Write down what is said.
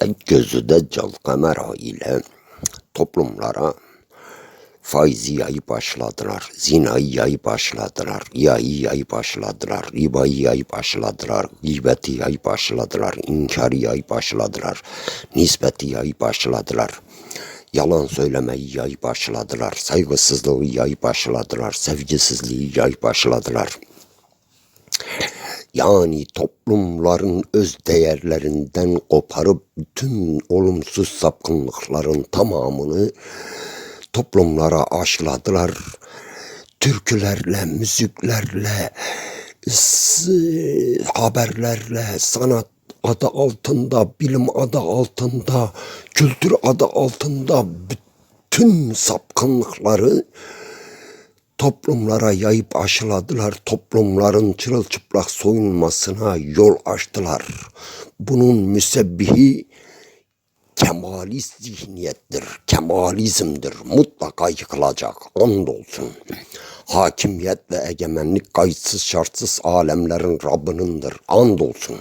de gözü de cal kamera ile toplumlara faizi yayı başladılar. Zinayı yayı başladılar. Yayı yayı başladılar. Ribayı yayı başladılar. Gıybeti yayı başladılar. İnkarı yayı başladılar. Nispeti yayı başladılar. Yalan söylemeyi yayı başladılar. Saygısızlığı yayı başladılar. Sevgisizliği yayı başladılar. Yani toplumların öz değerlerinden koparıp bütün olumsuz sapkınlıkların tamamını toplumlara aşıladılar. Türkülerle, müziklerle, haberlerle, sanat adı altında, bilim adı altında, kültür adı altında bütün sapkınlıkları toplumlara yayıp aşıladılar. Toplumların çırılçıplak soyunmasına yol açtılar. Bunun müsebbihi kemalist zihniyettir, kemalizmdir. Mutlaka yıkılacak, andolsun. Hakimiyet ve egemenlik kayıtsız şartsız alemlerin Rabbinindir, andolsun.